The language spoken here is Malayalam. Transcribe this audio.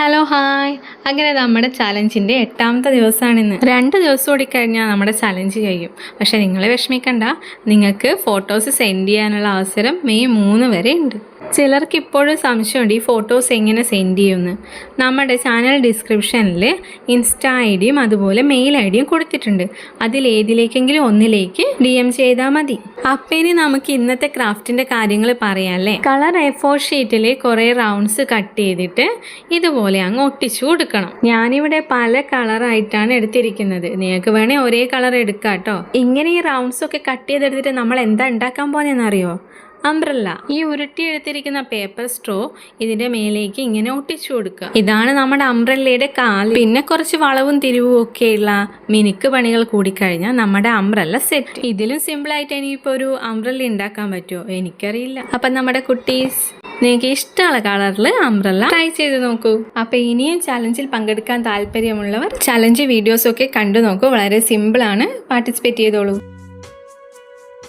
ഹലോ ഹായ് അങ്ങനെ നമ്മുടെ ചലഞ്ചിന്റെ എട്ടാമത്തെ ദിവസമാണിന്ന് രണ്ട് ദിവസം കൂടി കഴിഞ്ഞാൽ നമ്മുടെ ചലഞ്ച് കഴിയും. പക്ഷേ നിങ്ങൾ വിഷമിക്കണ്ട. നിങ്ങൾക്ക് ഫോട്ടോസ് സെൻഡ് ചെയ്യാനുള്ള അവസരം മെയ് മൂന്ന് വരെ ഉണ്ട്. ചിലർക്ക് ഇപ്പോഴും സംശയമുണ്ട് ഈ ഫോട്ടോസ് എങ്ങനെ സെൻഡ് ചെയ്യുമെന്ന്. നമ്മുടെ ചാനൽ ഡിസ്ക്രിപ്ഷനിൽ ഇൻസ്റ്റാ ഐ ഡിയും അതുപോലെ മെയിൽ ഐ ഡിയും കൊടുത്തിട്ടുണ്ട്. അതിൽ ഏതിലേക്കെങ്കിലും ഒന്നിലേക്ക് ഡി എം ചെയ്താൽ മതി. അപ്പം ഇനി നമുക്ക് ഇന്നത്തെ ക്രാഫ്റ്റിന്റെ കാര്യങ്ങൾ പറയാമല്ലേ കളർ എ ഫോർ ഷീറ്റിൽ കുറേ റൗണ്ട്സ് കട്ട് ചെയ്തിട്ട് ഇതുപോലെ അങ്ങ് ഒട്ടിച്ചു കൊടുക്കണം. ഞാനിവിടെ പല കളറായിട്ടാണ് എടുത്തിരിക്കുന്നത്. നിങ്ങൾക്ക് വേണേൽ ഒരേ കളർ എടുക്കാം കേട്ടോ ഇങ്ങനെ ഈ റൗണ്ട്സ് ഒക്കെ കട്ട് ചെയ്തെടുത്തിട്ട് നമ്മൾ എന്താ ഉണ്ടാക്കാൻ പോകുന്നതെന്നറിയോ അംബ്രല്ല ഈ ഉരുട്ടി എടുത്തിരിക്കുന്ന പേപ്പർ സ്ട്രോ ഇതിന്റെ മേലേക്ക് ഇങ്ങനെ ഒട്ടിച്ചു കൊടുക്കുക. ഇതാണ് നമ്മുടെ അംബ്രല്ലയുടെ കാൽ പിന്നെ കുറച്ച് വളവും തിരിവും ഒക്കെയുള്ള മിനുക്ക് പണികൾ കൂടിക്കഴിഞ്ഞാൽ നമ്മുടെ അംബ്രല്ല സെറ്റ് ഇതിലും സിമ്പിൾ ആയിട്ട് ഇനിയിപ്പോൾ ഒരു അംബ്രല്ല ഉണ്ടാക്കാൻ പറ്റുമോ? എനിക്കറിയില്ല. അപ്പം നമ്മുടെ കുട്ടീസ് നിങ്ങൾക്ക് ഇഷ്ടമുള്ള കളറിൽ അംബ്രല്ല ട്രൈ ചെയ്ത് നോക്കൂ. അപ്പോൾ ഇനിയും ചലഞ്ചിൽ പങ്കെടുക്കാൻ താല്പര്യമുള്ളവർ ചലഞ്ച് വീഡിയോസൊക്കെ കണ്ടു നോക്കൂ. വളരെ സിമ്പിൾ ആണ്. പാർട്ടിസിപ്പേറ്റ് ചെയ്തോളൂ.